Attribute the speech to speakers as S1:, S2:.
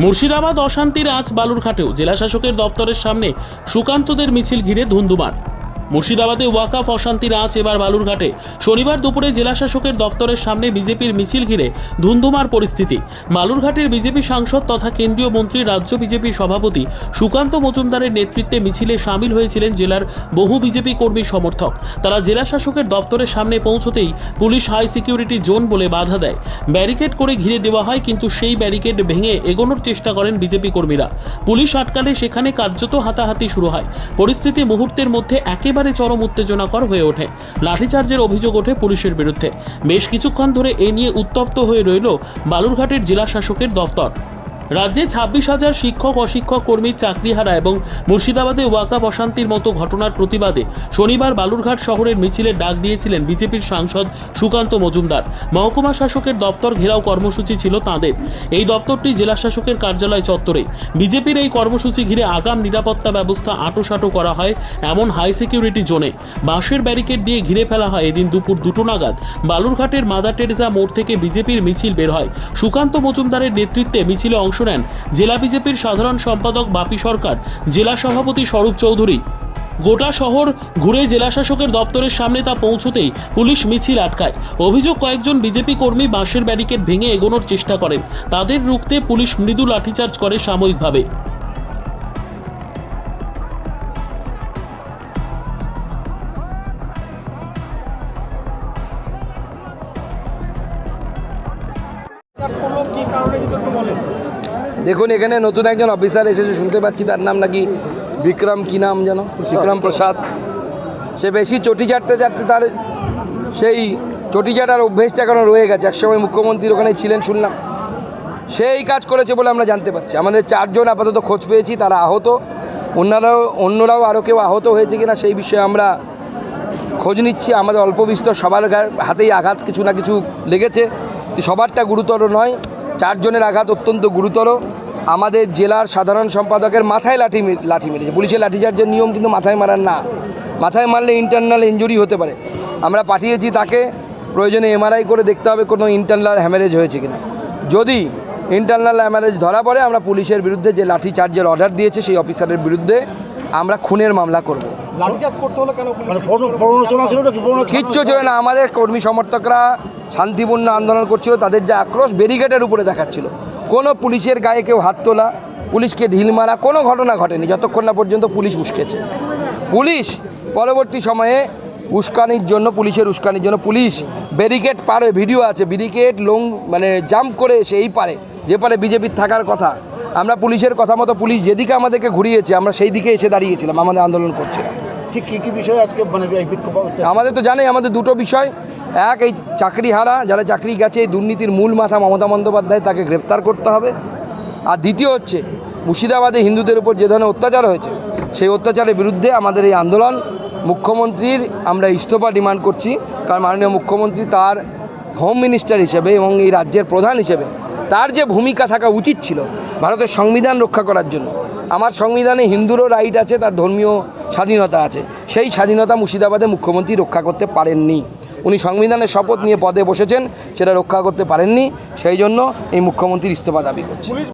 S1: মুর্শিদাবাদ অশান্তির আজ বালুরঘাটেও জেলাশাসকের দপ্তরের সামনে সুকান্তদের মিছিল ঘিরে ধুন্ধুমার মুর্শিদাবাদে ওয়াকাফ অশান্তির আজ এবার বালুরঘাটে। শনিবার দুপুরে জেলাশাসকের দপ্তরের সামনে বিজেপির মিছিল ঘিরে ধুন্ধুমার পরিস্থিতি। বালুরঘাটের বিজেপি সাংসদ তথা কেন্দ্রীয় মন্ত্রী, রাজ্য বিজেপি সভাপতি সুকান্ত মজুমদারের নেতৃত্বে মিছিলে সামিল হয়েছিলেন জেলার বহু বিজেপি কর্মী সমর্থক। তারা জেলাশাসকের দপ্তরের সামনে পৌঁছতেই পুলিশ হাই সিকিউরিটি জোন বলে বাধা দেয়। ব্যারিকেড করে ঘিরে দেওয়া হয়, কিন্তু সেই ব্যারিকেড ভেঙে এগোনোর চেষ্টা করেন বিজেপি কর্মীরা। পুলিশ আটকালে সেখানে কার্যত হাতাহাতি শুরু হয়। পরিস্থিতি মুহূর্তের মধ্যে একেবারে চরম উত্তেজনাকর হয়ে ওঠে। লাঠিচার্জের অভিযোগ ওঠে পুলিশের বিরুদ্ধে। বেশ কিছুক্ষণ ধরে এ নিয়ে উত্তপ্ত হয়ে রইল বালুরঘাটের জেলা শাসকের দফতর। রাজ্যে ছাব্বিশ হাজার শিক্ষক অশিক্ষক কর্মীর চাকরিহারা এবং মুর্শিদাবাদে ওয়াকাপ অশান্তির মতো ঘটনার প্রতিবাদে শনিবার বালুরঘাট শহরের মিছিলের ডাক দিয়েছিলেন বিজেপির সাংসদ সুকান্ত মজুমদার। মহকুমা শাসকের দপ্তর ঘেরাও কর্মসূচি ছিল তাঁদের। এই দপ্তরটি জেলা শাসকের কার্যালয় চত্বরে। বিজেপির এই কর্মসূচি ঘিরে আগাম নিরাপত্তা ব্যবস্থা আঁটোসাঁটো করা হয় এমন হাই সিকিউরিটি জোনে। বাঁশের ব্যারিকেড দিয়ে ঘিরে ফেলা হয় এদিন দুপুর দুটো নাগাদ। বালুরঘাটের মাদার টেরেসা মোড় থেকে বিজেপির মিছিল বের হয়। সুকান্ত মজুমদারের নেতৃত্বে মিছিলে অংশ নেন। জেলা বিজেপির সাধারণ সম্পাদক বাপি সরকার, জেলা সভাপতি স্বরূপ চৌধুরী। গোটা শহর ঘুরে জেলাশাসকের দপ্তরের সামনে তা পৌঁছতেই পুলিশ মিছিল আটকায়। অভিযোগ, কয়েকজন বিজেপি কর্মী বাঁশের ব্যারিকেড ভেঙে এগোনোর চেষ্টা করেন। তাদের রুখতে পুলিশ মৃদু লাঠিচার্জ করে সাময়িকভাবে।
S2: কি কারণে যদি বলেন?
S3: দেখুন, এখানে নতুন একজন অফিসার এসেছে, শুনতে পাচ্ছি তার নাম নাকি বিক্রম, কি নাম যেন? বিক্রম প্রসাদ। সে বেশি চটি চাটতে চাটতে তার সেই চটি চাটার অভ্যেসটা এখনও রয়ে গেছে। একসময় মুখ্যমন্ত্রীর ওখানে ছিলেন, শুনলাম। সেই কাজ করেছে বলে আমরা জানতে পারছি। আমাদের চারজন আপাতত খোঁজ পেয়েছি, তারা আহত। অন্যরাও অন্যরাও আরও কেউ আহত হয়েছে কিনা সেই বিষয়ে আমরা খোঁজ নিচ্ছি। আমাদের অল্প বিস্তর সবার হাতেই আঘাত কিছু না কিছু লেগেছে। সবারটা গুরুতর নয়। চারজনের আঘাত অত্যন্ত গুরুতর। আমাদের জেলার সাধারণ সম্পাদকের মাথায় লাঠি লাঠি মেরেছে। পুলিশের লাঠিচার্জের নিয়ম কিন্তু মাথায় মারার না। মাথায় মারলে ইন্টারনাল ইঞ্জুরি হতে পারে। আমরা পাঠিয়েছি তাকে। প্রয়োজনে এমআরআই করে দেখতে হবে কোনো ইন্টারনাল হ্যামারেজ হয়েছে কিনা। যদি ইন্টারনাল হ্যামারেজ ধরা পড়ে, আমরা পুলিশের বিরুদ্ধে যে লাঠি চার্জের অর্ডার দিয়েছে, সেই অফিসারের বিরুদ্ধে আমরা খুনের মামলা করব।
S2: লাঠিচার্জ করতে হলো কেন
S4: মানে
S3: কিচ্ছু ছিল? না। আমাদের কর্মী সমর্থকরা শান্তিপূর্ণ আন্দোলন করছিল। তাদের যে আক্রোশ ব্যারিকেডের উপরে দেখাচ্ছিল। কোনো পুলিশের গায়ে কেউ হাত তোলা পুলিশকে ঢিল মারা কোনো ঘটনা ঘটেনি। যতক্ষণ না পর্যন্ত পুলিশ উস্কেছে। পুলিশ পরবর্তী সময়ে উস্কানির জন্য পুলিশের উস্কানির জন্য পুলিশ ব্যারিকেড পারে ভিডিও আছে। ব্যারিকেড লং মানে জাম্প করে এসে এই পারে যে পারে বিজেপির থাকার কথা। আমরা পুলিশের কথা মতো পুলিশ যেদিকে আমাদেরকে ঘুরিয়েছে আমরা সেই দিকে এসে দাঁড়িয়েছিলাম আমাদের আন্দোলন করছিলাম
S4: ঠিক কী কী বিষয় আজকে মানে বিক্ষোভ
S3: আমাদের তো জানেই, আমাদের দুটো বিষয়। এক, এই চাকরি হারা যারা চাকরি গেছে, দুর্নীতির মূল মাথা মমতা বন্দ্যোপাধ্যায়, তাকে গ্রেপ্তার করতে হবে। আর দ্বিতীয় হচ্ছে, মুর্শিদাবাদে হিন্দুদের উপর যে ধরনের অত্যাচার হয়েছে, সেই অত্যাচারের বিরুদ্ধে আমাদের এই আন্দোলন। মুখ্যমন্ত্রীর আমরা ইস্তফা ডিমান্ড করছি, কারণ মাননীয় মুখ্যমন্ত্রী তার হোম মিনিস্টার হিসেবে এবং এই রাজ্যের প্রধান হিসেবে তার যে ভূমিকা থাকা উচিত ছিল, ভারতের সংবিধান রক্ষা করার জন্য। আমার সংবিধানে হিন্দুরও রাইট আছে, তার ধর্মীয় স্বাধীনতা আছে। সেই স্বাধীনতা মুর্শিদাবাদে মুখ্যমন্ত্রী রক্ষা করতে পারেননি। উনি সংবিধানের শপথ নিয়ে পদে বসেছেন, সেটা রক্ষা করতে পারেননি। সেই জন্য এই মুখ্যমন্ত্রীর ইস্তফা দাবি করছে।